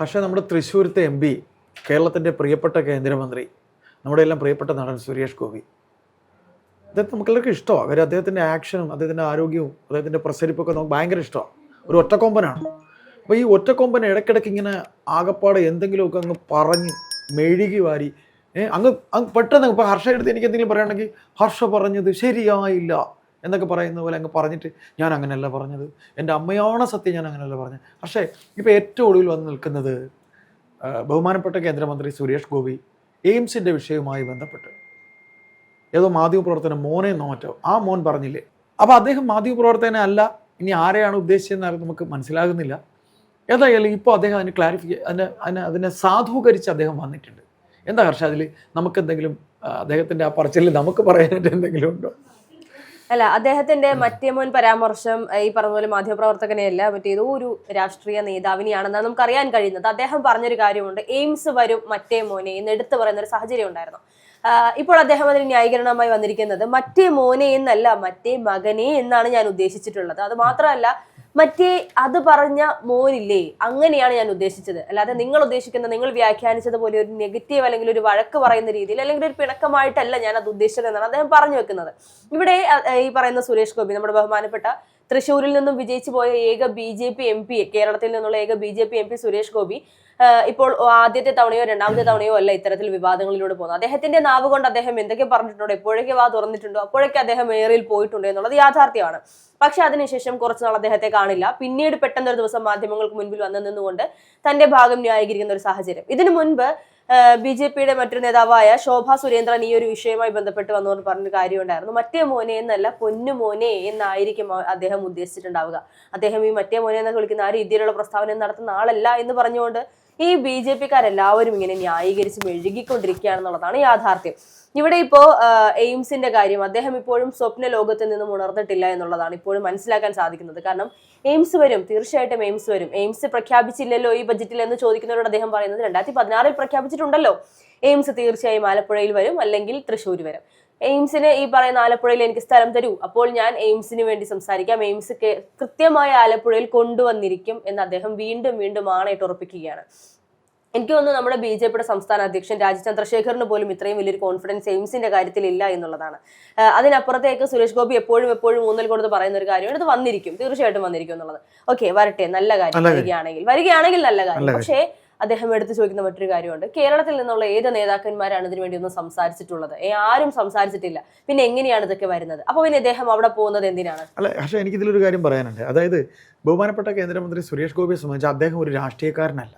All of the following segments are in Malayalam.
പക്ഷേ നമ്മുടെ തൃശ്ശൂരത്തെ എം പി കേരളത്തിന്റെ പ്രിയപ്പെട്ട കേന്ദ്രമന്ത്രി നമ്മുടെ എല്ലാം പ്രിയപ്പെട്ട നടൻ സുരേഷ് ഗോപി. അദ്ദേഹത്തെ നമുക്കെല്ലാവർക്കും ഇഷ്ടമാണ്. കാര്യം അദ്ദേഹത്തിന്റെ ആക്ഷനും അദ്ദേഹത്തിന്റെ ആരോഗ്യവും അദ്ദേഹത്തിന്റെ പ്രസരിപ്പൊക്കെ നമുക്ക് ഭയങ്കര ഇഷ്ടമാണ്. ഒരു ഒറ്റക്കൊമ്പനാണ്. അപ്പോൾ ഈ ഒറ്റക്കൊമ്പൻ ഇടയ്ക്കിടയ്ക്ക് ഇങ്ങനെ ആകപ്പാടെ എന്തെങ്കിലുമൊക്കെ അങ്ങ് പറഞ്ഞ് മെഴുകി വാരി അങ്ങ് അങ്ങ് പെട്ടെന്ന് ഇപ്പോൾ ഹർഷ എടുത്ത് എനിക്ക് എന്തെങ്കിലും പറയുകയാണെങ്കിൽ ഹർഷ പറഞ്ഞത് ശരിയായില്ല. എന്നൊക്കെ പറയുന്ന പോലെ അങ്ങ് പറഞ്ഞിട്ട് ഞാൻ അങ്ങനെയല്ല പറഞ്ഞത്. എന്റെ അമ്മയാണ് സത്യം ഞാൻ അങ്ങനെയല്ല പറഞ്ഞത്. പക്ഷേ ഇപ്പോൾ ഏറ്റവും ഒടുവിൽ വന്ന് നിൽക്കുന്നത് ബഹുമാനപ്പെട്ട കേന്ദ്രമന്ത്രി സുരേഷ് ഗോപി എയിംസിന്റെ വിഷയവുമായി ബന്ധപ്പെട്ട്. ഏതോ മാധ്യമപ്രവർത്തനം മോനെ നോറ്റോ? ആ മോൻ പറഞ്ഞില്ലേ? അപ്പോൾ അദ്ദേഹം മാധ്യമപ്രവർത്തകനെ അല്ല ഇനി ആരെയാണ് ഉദ്ദേശിച്ചതെന്ന് നമുക്ക് മനസ്സിലാകുന്നില്ല. ഏതായാലും ഇപ്പോൾ അദ്ദേഹം അതിന് ക്ലാരിഫിക്ക അതിനെ അതിനെ അതിനെ സാധൂകരിച്ച് അദ്ദേഹം വന്നിട്ടുണ്ട്. എന്താ ഹർഷ അതിൽ നമുക്കെന്തെങ്കിലും അദ്ദേഹത്തിന്റെ ആ പറച്ചിലിൽ നമുക്ക് പറയാനായിട്ട് എന്തെങ്കിലും ഉണ്ടോ? അല്ല അദ്ദേഹത്തിന്റെ മറ്റേ മുൻ പരാമർശം ഈ പറഞ്ഞ പോലെ മാധ്യമപ്രവർത്തകനെയല്ല മറ്റേതോ ഒരു രാഷ്ട്രീയ നേതാവിനെയാണെന്നാണ് നമുക്ക് അറിയാൻ കഴിയുന്നത്. അദ്ദേഹം പറഞ്ഞൊരു കാര്യമുണ്ട് എയിംസ് വരും മറ്റേ മോനെ എന്ന് എടുത്തു പറയുന്ന ഒരു സാഹചര്യം ഉണ്ടായിരുന്നു. ഇപ്പോൾ അദ്ദേഹം അതിന് ന്യായീകരണമായി വന്നിരിക്കുന്നത് മറ്റേ മോനെ എന്നല്ല മറ്റേ മകനെ എന്നാണ് ഞാൻ ഉദ്ദേശിച്ചിട്ടുള്ളത്. അത് മാത്രമല്ല മറ്റേ അത് പറഞ്ഞ മോനില്ലേ അങ്ങനെയാണ് ഞാൻ ഉദ്ദേശിച്ചത്. അല്ലാതെ നിങ്ങൾ ഉദ്ദേശിക്കുന്ന നിങ്ങൾ വ്യാഖ്യാനിച്ചതുപോലെ ഒരു നെഗറ്റീവ് അല്ലെങ്കിൽ ഒരു വഴക്ക് പറയുന്ന രീതിയിൽ അല്ലെങ്കിൽ ഒരു പിണക്കമായിട്ടല്ല ഞാൻ അത് ഉദ്ദേശിച്ചത് എന്നാണ് അദ്ദേഹം പറഞ്ഞു വെക്കുന്നത്. ഇവിടെ ഈ പറയുന്ന സുരേഷ് ഗോപി നമ്മുടെ ബഹുമാനപ്പെട്ട തൃശ്ശൂരിൽ നിന്നും വിജയിച്ചു പോയ ഏക B J P M P കേരളത്തിൽ നിന്നുള്ള ഏക B J P M P Suresh Gopi ഇപ്പോൾ ആദ്യത്തെ തവണയോ രണ്ടാമത്തെ തവണയോ അല്ല ഇത്തരത്തിൽ വിവാദങ്ങളിലൂടെ പോകുന്നത്. അദ്ദേഹത്തിന്റെ നാവ് കൊണ്ട് അദ്ദേഹം എന്തൊക്കെ പറഞ്ഞിട്ടുണ്ടോ? എപ്പോഴൊക്കെ വാ തുറന്നിട്ടുണ്ടോ? അപ്പോഴൊക്കെ അദ്ദേഹം ഏറിൽ പോയിട്ടുണ്ടോ എന്നുള്ളത് യാഥാർത്ഥ്യമാണ്. പക്ഷെ അതിനുശേഷം കുറച്ച് നാൾ അദ്ദേഹത്തെ കാണില്ല. പിന്നീട് പെട്ടെന്നൊരു ദിവസം മാധ്യമങ്ങൾക്ക് മുൻപിൽ വന്നു നിന്നുകൊണ്ട് തന്റെ ഭാഗം ന്യായീകരിക്കുന്ന ഒരു സാഹചര്യം. ഇതിനു മുൻപ് ബി ജെ പിയുടെ മറ്റൊരു നേതാവായ ശോഭ സുരേന്ദ്രൻ ഈ ഒരു വിഷയവുമായി ബന്ധപ്പെട്ട് വന്നുകൊണ്ട് പറഞ്ഞൊരു കാര്യമുണ്ടായിരുന്നു. മറ്റേ മോനെ എന്നല്ല പൊന്നു മോനെ എന്നായിരിക്കും അദ്ദേഹം ഉദ്ദേശിച്ചിട്ടുണ്ടാവുക. അദ്ദേഹം ഈ മറ്റേ മോനെ എന്നൊക്കെ വിളിക്കുന്ന ആ രീതിയിലുള്ള പ്രസ്താവന നടത്തുന്ന ആളല്ല എന്ന് പറഞ്ഞുകൊണ്ട് ഈ ബി ജെ പിക്കാരെല്ലാവരും ഇങ്ങനെ ന്യായീകരിച്ച് മെഴുകിക്കൊണ്ടിരിക്കുകയാണെന്നുള്ളതാണ് യാഥാർത്ഥ്യം. ഇവിടെ ഇപ്പോ എയിംസിന്റെ കാര്യം അദ്ദേഹം ഇപ്പോഴും സ്വപ്ന ലോകത്തിൽ നിന്നും ഉണർന്നിട്ടില്ല എന്നുള്ളതാണ് ഇപ്പോഴും മനസ്സിലാക്കാൻ സാധിക്കുന്നത്. കാരണം എയിംസ് വരും തീർച്ചയായിട്ടും എയിംസ് വരും. എയിംസ് പ്രഖ്യാപിച്ചില്ലല്ലോ ഈ ബജറ്റിൽ എന്ന് ചോദിക്കുന്നവരോട് അദ്ദേഹം പറയുന്നത് രണ്ടായിരത്തി പതിനാറിൽ പ്രഖ്യാപിച്ചിട്ടുണ്ടല്ലോ. എയിംസ് തീർച്ചയായും ആലപ്പുഴയിൽ വരും അല്ലെങ്കിൽ തൃശ്ശൂർ വരും. എയിംസിന് ഈ പറയുന്ന ആലപ്പുഴയിൽ എനിക്ക് സ്ഥലം തരൂ. അപ്പോൾ ഞാൻ എയിംസിന് വേണ്ടി സംസാരിക്കാം. എയിംസ് കൃത്യമായ ആലപ്പുഴയിൽ കൊണ്ടുവന്നിരിക്കും എന്ന് അദ്ദേഹം വീണ്ടും വീണ്ടും ആണയിട്ട് ഉറപ്പിക്കുകയാണ്. എനിക്ക് തോന്നുന്നു നമ്മുടെ ബി ജെ പിയുടെ സംസ്ഥാന അധ്യക്ഷൻ രാജ് ചന്ദ്രശേഖറിന് പോലും ഇത്രയും വലിയൊരു കോൺഫിഡൻസ് എയിംസിന്റെ കാര്യത്തിൽ ഇല്ല എന്നുള്ളതാണ്. അതിനപ്പുറത്തേക്ക് സുരേഷ് ഗോപി എപ്പോഴും എപ്പോഴും ഊന്നൽ കൊടുത്ത് പറയുന്ന ഒരു കാര്യമാണ്. ഇത് വന്നിരിക്കും. തീർച്ചയായിട്ടും വന്നിരിക്കും എന്നുള്ളത്. ഓക്കെ വരട്ടെ. നല്ല കാര്യം. വരികയാണെങ്കിൽ വരികയാണെങ്കിൽ നല്ല കാര്യം. പക്ഷേ അദ്ദേഹം എടുത്തു ചോദിക്കുന്ന മറ്റൊരു കാര്യമുണ്ട്. കേരളത്തിൽ നിന്നുള്ള ഏത് നേതാക്കന്മാരാണ് ഇതിനു വേണ്ടി ഒന്നും സംസാരിച്ചിട്ടുള്ളത്? ആരും സംസാരിച്ചിട്ടില്ല. പിന്നെ എങ്ങനെയാണ് ഇതൊക്കെ വരുന്നത്? അപ്പോൾ പിന്നെ അദ്ദേഹം അവിടെ പോകുന്നത് എന്തിനാണ്? അല്ല പക്ഷേ എനിക്കിതിലൊരു കാര്യം പറയാനുണ്ട്. അതായത് ബഹുമാനപ്പെട്ട കേന്ദ്രമന്ത്രി സുരേഷ് ഗോപിയെ സംബന്ധിച്ച് അദ്ദേഹം ഒരു രാഷ്ട്രീയക്കാരനല്ല.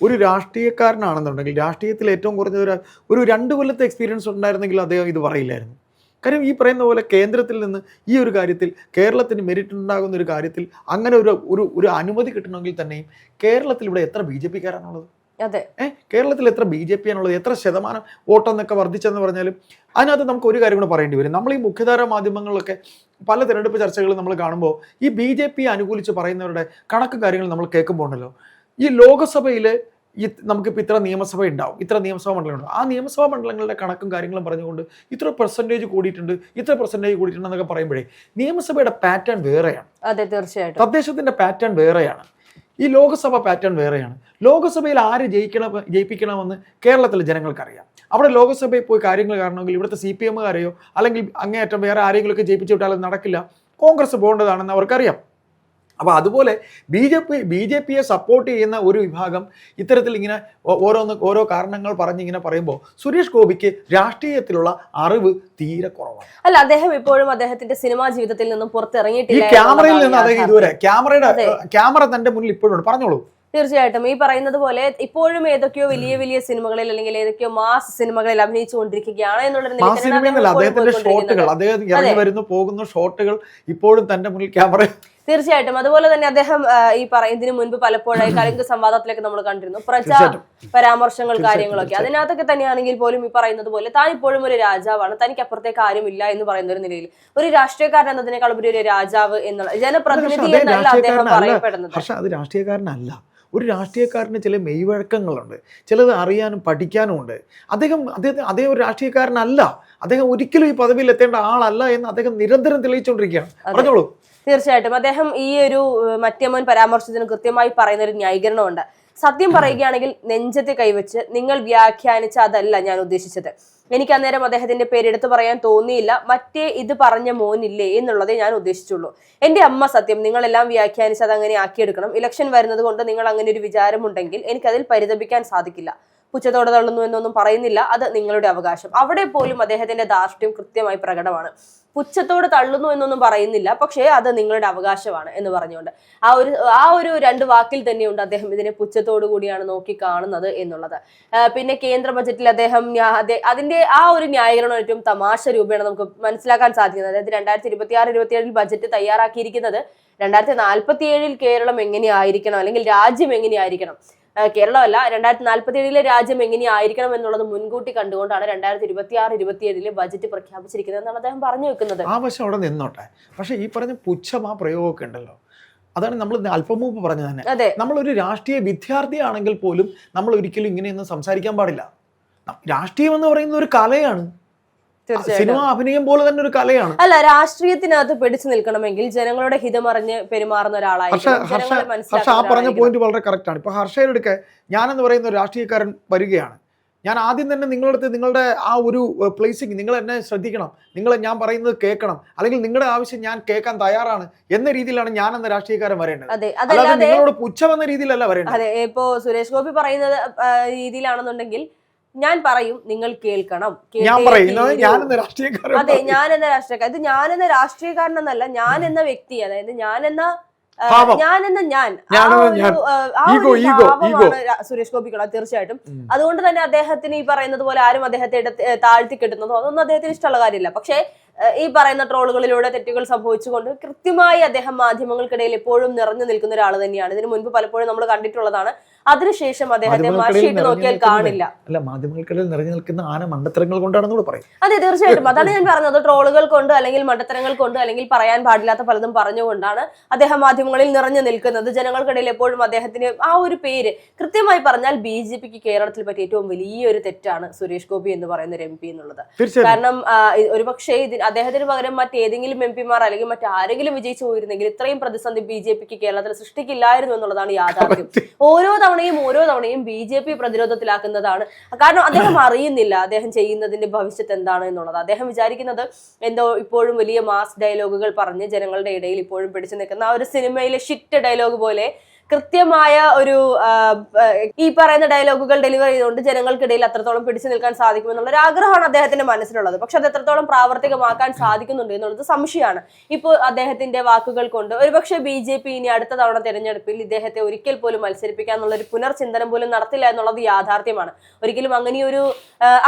ഒരു രാഷ്ട്രീയക്കാരനാണെന്നുണ്ടെങ്കിൽ രാഷ്ട്രീയത്തിൽ ഏറ്റവും കുറഞ്ഞ ഒരു ഒരു രണ്ട് കൊല്ലത്തെ എക്സ്പീരിയൻസ് ഉണ്ടായിരുന്നെങ്കിൽ അദ്ദേഹം ഇത് പറയില്ലായിരുന്നു. കാര്യം ഈ പറയുന്ന പോലെ കേന്ദ്രത്തിൽ നിന്ന് ഈ ഒരു കാര്യത്തിൽ കേരളത്തിന് മെരിറ്റ് ഉണ്ടാകുന്ന ഒരു കാര്യത്തിൽ അങ്ങനെ ഒരു ഒരു ഒരു അനുമതി കിട്ടണമെങ്കിൽ തന്നെയും കേരളത്തിൽ ഇവിടെ എത്ര ബി ജെ പിക്കാരാണുള്ളത്? അതെ. ഏഹ് കേരളത്തിൽ എത്ര ബി ജെ പി ആണുള്ളത് എത്ര ശതമാനം വോട്ടെന്നൊക്കെ വർദ്ധിച്ചെന്ന് പറഞ്ഞാലും അതിനകത്ത് നമുക്ക് ഒരു കാര്യം കൂടെ പറയേണ്ടി വരും. നമ്മൾ ഈ മുഖ്യധാര മാധ്യമങ്ങളിലൊക്കെ പല തിരഞ്ഞെടുപ്പ് ചർച്ചകൾ നമ്മൾ കാണുമ്പോൾ ഈ ബി ജെ പി അനുകൂലിച്ച് പറയുന്നവരുടെ കണക്ക് കാര്യങ്ങൾ നമ്മൾ കേൾക്കുമ്പോൾ ഉണ്ടല്ലോ ഈ ലോകസഭയിൽ ഈ നമുക്കിപ്പോൾ ഇത്ര നിയമസഭ ഉണ്ടാവും ഇത്ര നിയമസഭാ മണ്ഡലങ്ങളുണ്ട് ഉണ്ടാവും ആ നിയമസഭാ മണ്ഡലങ്ങളുടെ കണക്കും കാര്യങ്ങളും പറഞ്ഞുകൊണ്ട് ഇത്ര പെർസെന്റേജ് കൂടിയിട്ടുണ്ട് ഇത്ര പെർസെന്റേജ് കൂടിയിട്ടുണ്ട് എന്നൊക്കെ പറയുമ്പോഴേ നിയമസഭയുടെ പാറ്റേൺ വേറെയാണ്. അതെ തീർച്ചയായിട്ടും. തദ്ദേശത്തിന്റെ പാറ്റേൺ വേറെയാണ്. ഈ ലോകസഭ പാറ്റേൺ വേറെയാണ്. ലോകസഭയിൽ ആര് ജയിക്കണം ജയിപ്പിക്കണമെന്ന് കേരളത്തിലെ ജനങ്ങൾക്കറിയാം. അവിടെ ലോകസഭയിൽ പോയി കാര്യങ്ങൾ കാണണമെങ്കിൽ ഇവിടുത്തെ സി പി എമ്മുകാരെയോ അല്ലെങ്കിൽ അങ്ങേയറ്റം വേറെ ആരെങ്കിലുമൊക്കെ ജയിപ്പിച്ചു വിട്ടാലും നടക്കില്ല. കോൺഗ്രസ് പോകേണ്ടതാണെന്ന് അവർക്കറിയാം. അപ്പോൾ അതുപോലെ B J P B J പിയെ സപ്പോർട്ട് ചെയ്യുന്ന ഒരു വിഭാഗം ഇത്തരത്തിൽ ഇങ്ങനെ ഓരോന്ന് ഓരോ കാരണങ്ങൾ പറഞ്ഞിങ്ങനെ പറയുമ്പോൾ സുരേഷ് ഗോപിക്ക് രാഷ്ട്രീയത്തിലുള്ള അറിവ് തീരെ കുറവാണ്. അല്ല അദ്ദേഹം ഇപ്പോഴും അദ്ദേഹത്തിന്റെ സിനിമാ ജീവിതത്തിൽ നിന്നും ഈ പുറത്തിറങ്ങിയിട്ടില്ല ക്യാമറയിൽ നിന്ന് അദ്ദേഹം ഇതുവരെ ക്യാമറയുടെ ക്യാമറ തന്റെ മുന്നിൽ ഇപ്പോഴും ഉണ്ട്. പറഞ്ഞോളൂ. തീർച്ചയായിട്ടും. ഈ പറയുന്നത് പോലെ ഇപ്പോഴും ഏതൊക്കെയോ വലിയ വലിയ സിനിമകളിൽ അല്ലെങ്കിൽ ഏതൊക്കെയോ മാസ് സിനിമകളിൽ അഭിനയിച്ചുകൊണ്ടിരിക്കുകയാണ് എന്നുള്ളൊരു അദ്ദേഹത്തിന്റെ ഷോട്ടുകൾ. അദ്ദേഹം ഇറങ്ങി വരുന്നു പോകുന്ന ഷോട്ടുകൾ ഇപ്പോഴും തന്റെ മുന്നിൽ ക്യാമറ തീർച്ചയായിട്ടും. അതുപോലെ തന്നെ അദ്ദേഹം ഈ പറയുന്നതിന് മുൻപ് പലപ്പോഴായി കലിംഗ സംവാദത്തിലൊക്കെ നമ്മൾ കണ്ടിരുന്നു. പ്രജാ പരാമർശങ്ങൾ കാര്യങ്ങളൊക്കെ. അതിനകത്തൊക്കെ തന്നെയാണെങ്കിൽ പോലും ഈ പറയുന്നത് പോലെ താൻ ഇപ്പോഴും ഒരു രാജാവാണ്. തനിക്ക് അപ്പുറത്തേക്ക് ആരുമില്ല എന്ന് പറയുന്ന ഒരു നിലയിൽ. ഒരു രാഷ്ട്രീയക്കാരൻ എന്നതിനേക്കാൾ ഉപരി ഒരു രാജാവ് എന്നുള്ള ജനപ്രതിനിധി എന്നല്ല അദ്ദേഹം പറയപ്പെടുന്നത്. പക്ഷേ അത് രാഷ്ട്രീയക്കാരനല്ല. ഒരു രാഷ്ട്രീയക്കാരന് ചില മെയ്വഴക്കങ്ങളുണ്ട് ചിലത് അറിയാനും പഠിക്കാനും ഉണ്ട്. അദ്ദേഹം അദ്ദേഹം അദ്ദേഹം ഒരു രാഷ്ട്രീയക്കാരനല്ല. അദ്ദേഹം ഒരിക്കലും ഈ പദവിയിൽ എത്തേണ്ട ആളല്ല എന്ന് അദ്ദേഹം നിരന്തരം തെളിയിച്ചുകൊണ്ടിരിക്കുകയാണ്. പറഞ്ഞോളൂ. തീർച്ചയായിട്ടും. അദ്ദേഹം ഈ ഒരു മറ്റേമോൻ പരാമർശത്തിന് കൃത്യമായി പറയുന്ന ഒരു ന്യായീകരണമുണ്ട്. സത്യം പറയുകയാണെങ്കിൽ നെഞ്ചത്ത് കൈവച്ച് നിങ്ങൾ വ്യാഖ്യാനിച്ച അതല്ല ഞാൻ ഉദ്ദേശിച്ചത്. എനിക്ക് അന്നേരം അദ്ദേഹത്തിന്റെ പേര് എടുത്തു പറയാൻ തോന്നിയില്ല. മറ്റേ ഇത് പറഞ്ഞ മോനില്ലേ എന്നുള്ളതേ ഞാൻ ഉദ്ദേശിച്ചുള്ളൂ. എന്റെ അമ്മ സത്യം നിങ്ങളെല്ലാം വ്യാഖ്യാനിച്ച് അത് അങ്ങനെ ആക്കിയെടുക്കണം. ഇലക്ഷൻ വരുന്നത് കൊണ്ട് നിങ്ങൾ അങ്ങനെ ഒരു വിചാരമുണ്ടെങ്കിൽ എനിക്കതിൽ പരിതപിക്കാൻ സാധിക്കില്ല. പുച്ഛത്തോടെ തള്ളുന്നു എന്നൊന്നും പറയുന്നില്ല. അത് നിങ്ങളുടെ അവകാശം. അവിടെ പോലും അദ്ദേഹത്തിന്റെ ധാർഷ്ട്യം കൃത്യമായി പ്രകടമാണ്. പുച്ഛത്തോട് തള്ളുന്നു എന്നൊന്നും പറയുന്നില്ല. പക്ഷേ അത് നിങ്ങളുടെ അവകാശമാണ് എന്ന് പറഞ്ഞുകൊണ്ട്. ആ ഒരു ആ ഒരു രണ്ട് വാക്കിൽ തന്നെയുണ്ട് അദ്ദേഹം ഇതിനെ പുച്ഛത്തോടു കൂടിയാണ് നോക്കി കാണുന്നത് എന്നുള്ളത്. പിന്നെ കേന്ദ്ര ബജറ്റിൽ അദ്ദേഹം അതിന്റെ ആ ഒരു ന്യായീകരണം ഏറ്റവും തമാശ രൂപേണ നമുക്ക് മനസ്സിലാക്കാൻ സാധിക്കുന്നത്. അതായത് രണ്ടായിരത്തി ഇരുപത്തി ആറ് ഇരുപത്തി ഏഴിൽ ബജറ്റ് തയ്യാറാക്കിയിരിക്കുന്നത് രണ്ടായിരത്തി നാൽപ്പത്തി ഏഴിൽ കേരളം എങ്ങനെയായിരിക്കണം അല്ലെങ്കിൽ രാജ്യം എങ്ങനെയായിരിക്കണം കേരളമല്ല രണ്ടായിരത്തി നാൽപ്പത്തി ഏഴിലെ രാജ്യം എങ്ങനെയായിരിക്കണം എന്നുള്ളത് മുൻകൂട്ടി കണ്ടുകൊണ്ടാണ് രണ്ടായിരത്തി ഇരുപത്തി ആറ് ഇരുപത്തി ഏഴിലെ ബജറ്റ് പ്രഖ്യാപിച്ചിരിക്കുന്നത് എന്നാണ് അദ്ദേഹം പറഞ്ഞു വെക്കുന്നത്. ആ വശം അവിടെ നിന്നോട്ടെ. പക്ഷേ ഈ പറഞ്ഞ പുച്ഛം ആ പ്രയോഗമൊക്കെ ഉണ്ടല്ലോ. അതാണ് നമ്മൾ അല്പം മുമ്പ് പറഞ്ഞത് തന്നെ. അതെ. നമ്മളൊരു രാഷ്ട്രീയ വിദ്യാർത്ഥിയാണെങ്കിൽ പോലും നമ്മൾ ഒരിക്കലും ഇങ്ങനെയൊന്നും സംസാരിക്കാൻ പാടില്ല. രാഷ്ട്രീയം എന്ന് പറയുന്നത് ഒരു കലയാണ്. സിനിമ അഭിനയം പോലെ തന്നെ ഒരു കലയാണ്. അല്ല രാഷ്ട്രീയത്തിനകത്ത് പിടിച്ചു നിൽക്കണമെങ്കിൽ ജനങ്ങളുടെ ഹിതമറിഞ്ഞ് പെരുമാറുന്ന ഹർഷ ജനങ്ങളെ ഹർഷ ആ പറഞ്ഞ പോയിന്റ് വളരെ കറക്റ്റ് ആണ്. ഇപ്പൊ ഹർഷയിലെടുക്കെ ഞാനെന്ന് പറയുന്ന ഒരു രാഷ്ട്രീയക്കാരൻ വരികയാണ്. ഞാൻ ആദ്യം തന്നെ നിങ്ങളുടെ അടുത്ത് നിങ്ങളുടെ ആ ഒരു പ്ലേസിങ് നിങ്ങൾ എന്നെ ശ്രദ്ധിക്കണം. നിങ്ങൾ ഞാൻ പറയുന്നത് കേൾക്കണം. അല്ലെങ്കിൽ നിങ്ങളുടെ ആവശ്യം ഞാൻ കേൾക്കാൻ തയ്യാറാണ് എന്ന രീതിയിലാണ് ഞാൻ എന്ന രാഷ്ട്രീയക്കാരൻ വരേണ്ടത്. അല്ലാതെ നിങ്ങളോട് പുച്ഛമെന്ന രീതിയിലല്ല വരേണ്ടത്. അതെ ഇപ്പോ സുരേഷ് ഗോപി പറയുന്നത് ആ, രീതിയിലാണെന്നുണ്ടെങ്കിൽ ഞാൻ പറയും നിങ്ങൾ കേൾക്കണം. ഞാൻ പറയുന്നത് ഞാൻ എന്ന രാഷ്ട്രീയക്കാരൻ അതെ ഞാൻ എന്ന രാഷ്ട്രീയക്കാരൻ. ഇത് ഞാൻ എന്ന രാഷ്ട്രീയക്കാരൻ എന്നല്ല ഞാൻ എന്ന വ്യക്തി അതായത് ഞാൻ. എന്ന ഞാൻ. എന്ന ഞാൻ ഞാനെന്ന സുരേഷ് ഗോപിക്കുള്ള തീർച്ചയായിട്ടും. അതുകൊണ്ട് തന്നെ അദ്ദേഹത്തിന് ഈ പറയുന്നത് പോലെ ആരും അദ്ദേഹത്തെ താഴ്ത്തി കെട്ടുന്നതോ അതൊന്നും അദ്ദേഹത്തിന് ഇഷ്ടമുള്ള കാര്യമില്ല. പക്ഷേ ഈ പറയുന്ന ട്രോളുകളിലൂടെ തെറ്റുകൾ സംഭവിച്ചുകൊണ്ട് കൃത്യമായി അദ്ദേഹം മാധ്യമങ്ങൾക്കിടയിൽ എപ്പോഴും നിറഞ്ഞു നിൽക്കുന്ന ഒരാൾ തന്നെയാണ്. ഇതിനു മുൻപ് പലപ്പോഴും നമ്മൾ കണ്ടിട്ടുള്ളതാണ്. അതിനുശേഷം അദ്ദേഹത്തെ മറിച്ചിട്ട് നോക്കിയാൽ കാണില്ല. അല്ല മാധ്യമങ്ങൾക്കിടയിൽ നിറഞ്ഞു നിൽക്കുന്ന ആന മണ്ടത്തരങ്ങൾ കൊണ്ടാണെന്ന് കൂടെ പറയും. അതെ തീർച്ചയായിട്ടും. അതാണ് ഞാൻ പറഞ്ഞത്. ട്രോളുകൾ കൊണ്ട് അല്ലെങ്കിൽ മണ്ടത്തരങ്ങൾ കൊണ്ട് അല്ലെങ്കിൽ പറയാൻ പാടില്ലാത്ത പലതും പറഞ്ഞുകൊണ്ടാണ് അദ്ദേഹം മാധ്യമങ്ങളിൽ നിറഞ്ഞു നിൽക്കുന്നത്. ജനങ്ങൾക്കിടയിൽ എപ്പോഴും അദ്ദേഹത്തിന് ആ ഒരു പേര് കൃത്യമായി പറഞ്ഞാൽ ബി ജെ പിക്ക് കേരളത്തിൽ പറ്റിയ ഏറ്റവും വലിയൊരു തെറ്റാണ് സുരേഷ് ഗോപി എന്ന് പറയുന്ന ഒരു എം പി എന്നുള്ളത്. കാരണം ഒരുപക്ഷേ ഇതിന് അദ്ദേഹത്തിന് പകരം മറ്റേതെങ്കിലും എം പിമാർ അല്ലെങ്കിൽ മറ്റാരെങ്കിലും വിജയിച്ചു പോയിരുന്നെങ്കിൽ ഇത്രയും പ്രതിസന്ധി ബി ജെ പിക്ക് കേരളത്തിൽ സൃഷ്ടിക്കില്ലായിരുന്നു എന്നുള്ളതാണ് യാഥാർത്ഥ്യം. ഓരോ തവണയും ഓരോ തവണയും ബി ജെ പി പ്രതിരോധത്തിലാക്കുന്നതാണ്. കാരണം അദ്ദേഹം അറിയുന്നില്ല അദ്ദേഹം ചെയ്യുന്നതിന്റെ ഭവിഷ്യത്ത് എന്താണ് എന്നുള്ളത്. അദ്ദേഹം വിചാരിക്കുന്നത് എന്തോ ഇപ്പോഴും വലിയ മാസ് ഡയലോഗുകൾ പറഞ്ഞ് ജനങ്ങളുടെ ഇടയിൽ ഇപ്പോഴും പിടിച്ചു നിൽക്കുന്ന ആ ഒരു സിനിമയിലെ ഷിറ്റ് ഡയലോഗ് പോലെ കൃത്യമായ ഒരു ഈ പറയുന്ന ഡയലോഗുകൾ ഡെലിവർ ചെയ്തുകൊണ്ട് ജനങ്ങൾക്കിടയിൽ അത്രത്തോളം പിടിച്ചു നിൽക്കാൻ സാധിക്കുമെന്നുള്ള ഒരു ആഗ്രഹമാണ് അദ്ദേഹത്തിന്റെ മനസ്സിലുള്ളത്. പക്ഷെ അത് എത്രത്തോളം പ്രാവർത്തികമാക്കാൻ സാധിക്കുന്നുണ്ട് എന്നുള്ളത് സംശയമാണ്. ഇപ്പോൾ അദ്ദേഹത്തിന്റെ വാക്കുകൾ കൊണ്ട് ഒരുപക്ഷെ ബി ജെ പി ഇനി അടുത്ത തവണ തെരഞ്ഞെടുപ്പിൽ ഇദ്ദേഹത്തെ ഒരിക്കൽ പോലും മത്സരിപ്പിക്കാന്നുള്ള ഒരു പുനർചിന്തനം പോലും നടത്തില്ല എന്നുള്ളത് യാഥാർത്ഥ്യമാണ്. ഒരിക്കലും അങ്ങനെയൊരു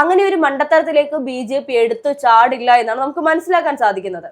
അങ്ങനെ അങ്ങനെയൊരു മണ്ടത്തരത്തിലേക്ക് ബി ജെ പി എടുത്തു ചാടില്ല എന്നാണ് നമുക്ക് മനസ്സിലാക്കാൻ സാധിക്കുന്നത്.